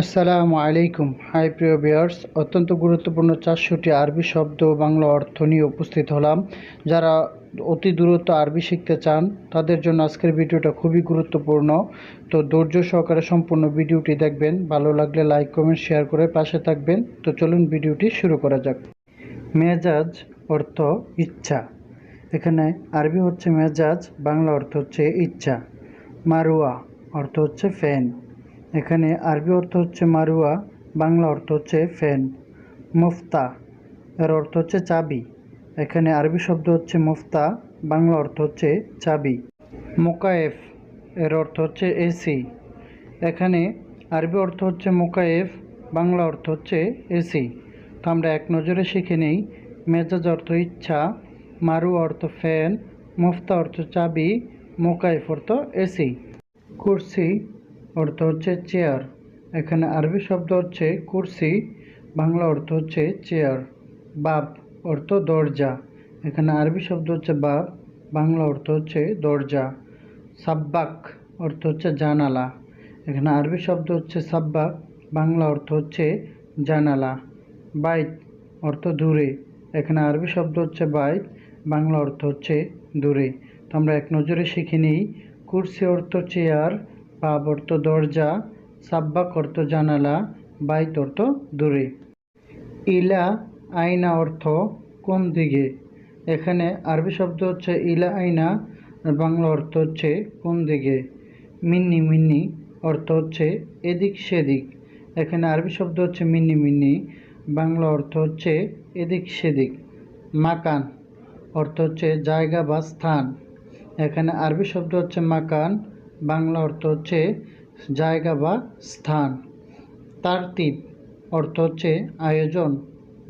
আসসালামু আলাইকুম, হাই প্রিয় বিয়ার্স অত্যন্ত গুরুত্বপূর্ণ চারশোটি আরবি শব্দ বাংলা অর্থ নিয়ে উপস্থিত হলাম। যারা অতি দূরত্ব আরবি শিখতে চান, তাদের জন্য আজকের ভিডিওটা খুবই গুরুত্বপূর্ণ। তো ধৈর্য সহকারে সম্পূর্ণ ভিডিওটি দেখবেন। ভালো লাগলে লাইক, কমেন্ট, শেয়ার করে পাশে থাকবেন। তো চলুন ভিডিওটি শুরু করা যাক। মেজাজ অর্থ ইচ্ছা। এখানে আরবি হচ্ছে মেজাজ, বাংলা অর্থ হচ্ছে ইচ্ছা। মারুয়া অর্থ হচ্ছে ফ্যান। এখানে আরবি অর্থ হচ্ছে মারুয়া, বাংলা অর্থ হচ্ছে ফ্যান মুফতা। এর অর্থ হচ্ছে চাবি। এখানে আরবি শব্দ হচ্ছে মুফতা, বাংলা অর্থ হচ্ছে চাবি। মোকায়েফ, এর অর্থ হচ্ছে এসি। এখানে আরবি অর্থ হচ্ছে মোকায়েফ, বাংলা অর্থ হচ্ছে এসি। তো আমরা এক নজরে শিখে নেই, মেজাজ অর্থ ইচ্ছা মারু অর্থ ফ্যান মুফতা অর্থ চাবি, মোকায়েফ অর্থ এসি। কুরসি অর্থ হচ্ছে চেয়ার এখানে আরবি শব্দ হচ্ছে কুরসি, বাংলা অর্থ হচ্ছে চেয়ার বাব অর্থ দরজা। এখানে আরবি শব্দ হচ্ছে বাব, বাংলা অর্থ হচ্ছে দরজা। সাব্বাক অর্থ হচ্ছে জানালা। এখানে আরবি শব্দ হচ্ছে সাব্বাক, বাংলা অর্থ হচ্ছে জানালা। বাইত অর্থ দূরে। এখানে আরবি শব্দ হচ্ছে বাইত, বাংলা অর্থ হচ্ছে দূরে। তো আমরা এক নজরে শিখে নিই, কুরসি অর্থ চেয়ার পাব অর্থ দরজা সাব্বাক অর্থ জানালা, বাই অর্থ দূরে। ইলা আয়না অর্থ কোন দিকে? এখানে আরবি শব্দ হচ্ছে ইলা আয়না বাংলা অর্থ হচ্ছে কোন দিকে? মিন্নি মিন্নি অর্থ হচ্ছে এদিক সেদিক। এখানে আরবি শব্দ হচ্ছে মিন্নি মিন্নি, বাংলা অর্থ হচ্ছে এদিক সেদিক। মাকান অর্থ হচ্ছে জায়গা বা স্থান। এখানে আরবি শব্দ হচ্ছে মাকান বাংলা অর্থ হচ্ছে জায়গা বা স্থান। তারতিব অর্থ হচ্ছে আয়োজন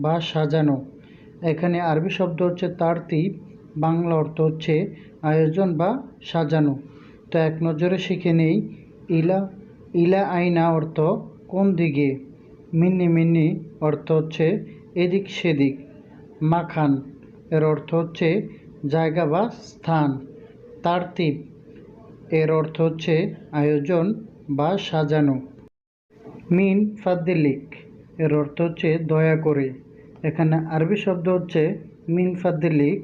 বা সাজানো। এখানে আরবি শব্দ হচ্ছে তারতিব বাংলা অর্থ হচ্ছে আয়োজন বা সাজানো। তো এক নজরে শিখে নেই, ইলা ইলা আইনা অর্থ কোন দিকে? মিন্নি মিন্নি অর্থ হচ্ছে এদিক সেদিক। মাখান এর অর্থ হচ্ছে জায়গা বা স্থান। তারতিব এর অর্থ হচ্ছে আয়োজন বা সাজানো। মিন ফাদ্দিলিক এর অর্থ হচ্ছে দয়া করে। এখানে আরবি শব্দ হচ্ছে মিন ফাদ্দিলিক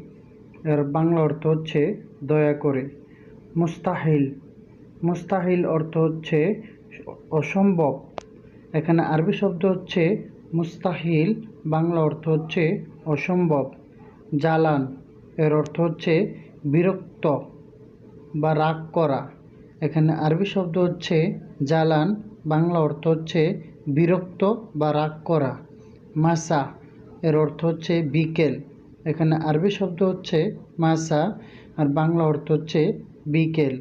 এর বাংলা অর্থ হচ্ছে দয়া করে। মুস্তাহিল মুস্তাহিল অর্থ হচ্ছে অসম্ভব। এখানে আরবি শব্দ হচ্ছে মুস্তাহিল, বাংলা অর্থ হচ্ছে অসম্ভব। জালান, এর অর্থ হচ্ছে বিরক্ত। বা রাগ করা। এখানে আরবি শব্দ হচ্ছে জালান বাংলা অর্থ হচ্ছে বিরক্ত বা রাগ করা। মাসা, এর অর্থ হচ্ছে বিকেল। এখানে আরবি শব্দ হচ্ছে মাসা আর বাংলা অর্থ হচ্ছে বিকেল।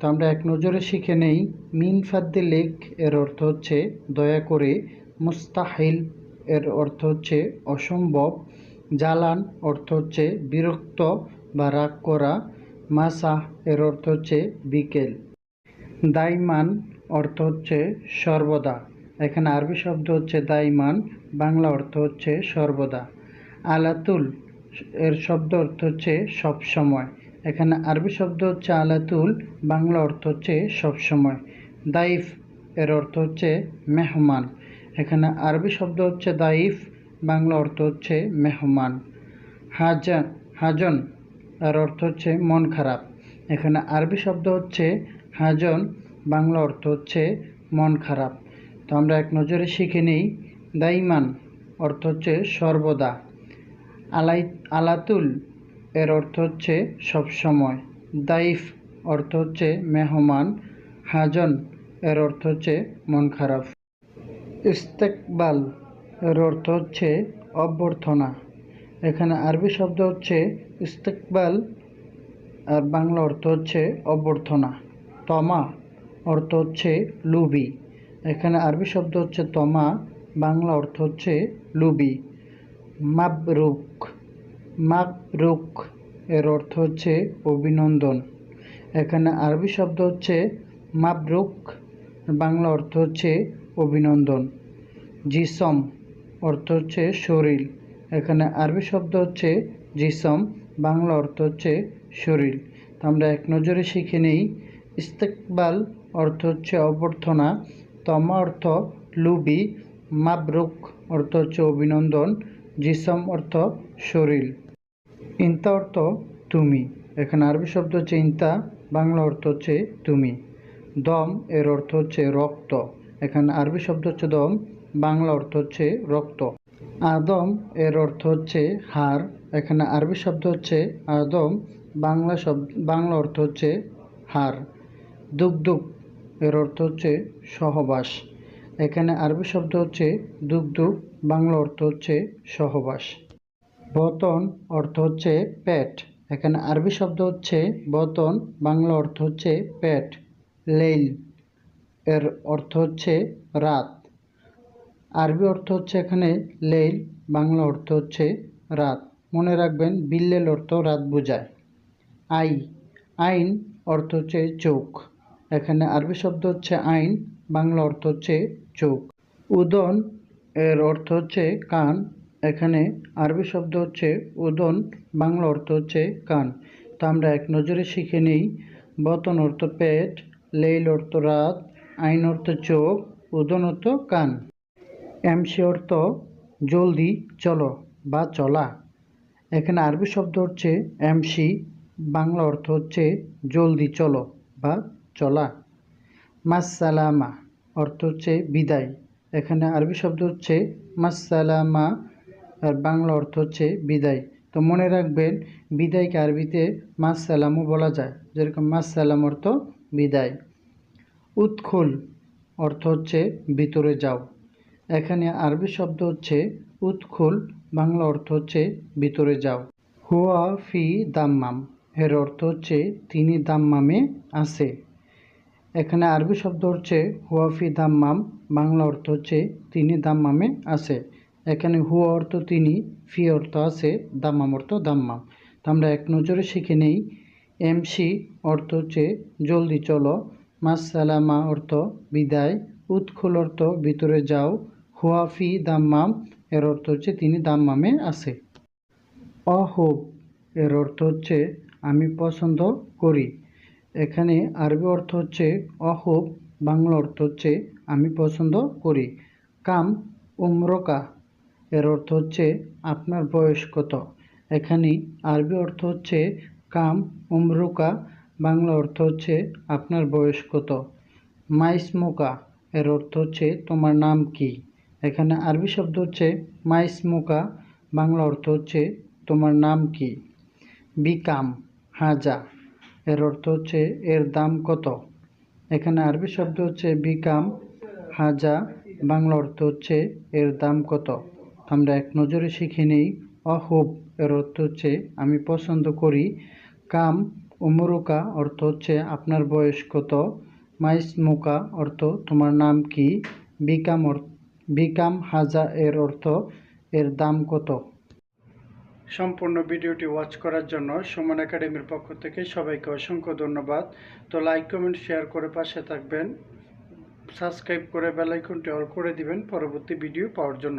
তো আমরা এক নজরে শিখে নেই, মিন ফাদ্দি লেক এর অর্থ হচ্ছে দয়া করে, মুস্তাহিল, এর অর্থ হচ্ছে অসম্ভব। জালান অর্থ হচ্ছে বিরক্ত বা রাগ করা। মাসা এর অর্থ হচ্ছে বিকেল। দাইমান অর্থ হচ্ছে সর্বদা। এখানে আরবি শব্দ হচ্ছে দাইমান, বাংলা অর্থ হচ্ছে সর্বদা। আলাতুল এর শব্দ অর্থ হচ্ছে সব সময় এখানে আরবি শব্দ হচ্ছে আলাতুল, বাংলা অর্থ হচ্ছে সব সময় দাইফ এর অর্থ হচ্ছে মেহমান। এখানে আরবি শব্দ হচ্ছে দাইফ, বাংলা অর্থ হচ্ছে মেহমান। হাজান হাজন এর অর্থ হচ্ছে মন খারাপ। এখানে আরবি শব্দ হচ্ছে হাজন, বাংলা অর্থ হচ্ছে মন খারাপ। তো আমরা এক নজরে শিখে নিই, দাইমান অর্থ হচ্ছে সর্বদা। আলাই, আলাতুল এর অর্থ হচ্ছে সব সময়। দাইফ অর্থ হচ্ছে মেহমান, হাজন এর অর্থ হচ্ছে মন খারাপ। ইস্তেকবাল এর অর্থ হচ্ছে অভ্যর্থনা। এখানে আরবি শব্দ হচ্ছে ইস্তেকবাল আর বাংলা অর্থ হচ্ছে অভ্যর্থনা। তমা অর্থ হচ্ছে লুবি। এখানে আরবি শব্দ হচ্ছে তমা, বাংলা অর্থ হচ্ছে লুবি। মাবরুক মাবরুক এর অর্থ হচ্ছে অভিনন্দন। এখানে আরবি শব্দ হচ্ছে মাবরুক, বাংলা অর্থ হচ্ছে অভিনন্দন। জিসম অর্থ হচ্ছে শরীর। এখানে আরবি শব্দ হচ্ছে জিসম, বাংলা অর্থ হচ্ছে শরীর। তো আমরা এক নজরে শিখে নেই, ইস্তেকবাল অর্থ হচ্ছে অভ্যর্থনা, তমা অর্থ লুবি, মাবরুক অর্থ হচ্ছে অভিনন্দন, জিসম অর্থ শরীর। ইন্তা অর্থ তুমি, এখানে আরবি শব্দ হচ্ছে ইন্তা, বাংলা অর্থ হচ্ছে তুমি। দম এর অর্থ হচ্ছে রক্ত, এখানে আরবি শব্দ হচ্ছে দম, বাংলা অর্থ হচ্ছে রক্ত। আদম এর অর্থ হচ্ছে হার, এখানে আরবি শব্দ হচ্ছে আদম, বাংলা শব্দ, বাংলা অর্থ হচ্ছে হার। দুগদুগ এর অর্থ হচ্ছে সহবাস, এখানে আরবি শব্দ হচ্ছে দুগদুগ, বাংলা অর্থ হচ্ছে সহবাস। বতন অর্থ হচ্ছে পেট, এখানে আরবি শব্দ হচ্ছে বতন, বাংলা অর্থ হচ্ছে পেট, লেইল এর অর্থ হচ্ছে রাত। আরবি অর্থ হচ্ছে এখানে লেইল, বাংলা অর্থ হচ্ছে রাত। মনে রাখবেন, বিল্লেল অর্থ রাত বোঝায়। আই, আইন অর্থ হচ্ছে চোখ। এখানে আরবি শব্দ হচ্ছে আইন, বাংলা অর্থ হচ্ছে চোখ। উদন এর অর্থ হচ্ছে কান। এখানে আরবি শব্দ হচ্ছে উদন, বাংলা অর্থ হচ্ছে কান। তা আমরা এক নজরে শিখে নিই, বতন অর্থ পেট, লেইল অর্থ রাত, আইন অর্থ চোখ, উদন অর্থ কান। এমসি অর্থ জলদি চলো বা চলা। এখানে আরবি শব্দ হচ্ছে এমসি বাংলা অর্থ হচ্ছে জলদি চলো বা চলা। মাসালামা অর্থ হচ্ছে বিদায়। এখানে আরবি শব্দ হচ্ছে মাসালামা আর বাংলা অর্থ হচ্ছে বিদায়। তো মনে রাখবেন, বিদায়কে আরবিতে মাসালামও বলা যায়। যেরকম মাসালাম অর্থ বিদায়। উৎখুল অর্থ হচ্ছে ভিতরে যাও। এখানে আরবি শব্দ হচ্ছে উৎখুল, বাংলা অর্থ হচ্ছে ভিতরে যাও। হুয়া ফি দাম্মাম, এর অর্থ হচ্ছে তিনি দাম্মামে আছে। এখানে আরবি শব্দ হচ্ছে হুয়া ফি দাম্মাম, বাংলা অর্থ হচ্ছে তিনি দাম্মামে আছে। এখানে হুয়া অর্থ তিনি, ফি অর্থ আছে, দাম্মাম অর্থ দাম্মাম। তো আমরা এক নজরে শিখে নেই এমসি অর্থ হচ্ছে জলদি চলো মাসালামা অর্থ বিদায়, উৎখুল অর্থ ভিতরে যাও হুয়াফি দাম্মাম এর অর্থ হচ্ছে তিনি দাম্মামে আছে। অহুব এর অর্থ হচ্ছে, আমি পছন্দ করি। এখানে আরবি অর্থ হচ্ছে, অহুব বাংলা অর্থ হচ্ছে, আমি পছন্দ করি। কাম, উমরকা এর অর্থ হচ্ছে, আপনার বয়স কত? এখানে আরবি অর্থ হচ্ছে, কাম, উমরুকা বাংলা অর্থ হচ্ছে, আপনার বয়স কত? মাইসমোকা এর অর্থ হচ্ছে, তোমার নাম কি? এখানে আরবি শব্দ হচ্ছে মাইসমুকা, বাংলা অর্থ হচ্ছে তোমার নাম কি? বিকাম, হাজা। এর অর্থ হচ্ছে এর দাম কত? এখানে আরবি শব্দ হচ্ছে বিকাম, হাজা, বাংলা অর্থ হচ্ছে এর দাম কত? আমরা এক নজরে শিখে নেই। অহুব, এর অর্থ হচ্ছে আমি পছন্দ করি। কাম, উমরুকা, অর্থ হচ্ছে আপনার বয়স কত? মাইস মুকা অর্থ তোমার নাম কি? বিকাম বিকাম হাজা এর অর্থ এর দাম কত? সম্পূর্ণ ভিডিওটি ওয়াচ করার জন্য সুমন একাডেমির পক্ষ থেকে সবাইকে অসংখ্য ধন্যবাদ। তো লাইক কমেন্ট শেয়ার করে পাশে থাকবেন। সাবস্ক্রাইব করে বেলাইকনটি অল করে দিবেন পরবর্তী ভিডিও পাওয়ার জন্য।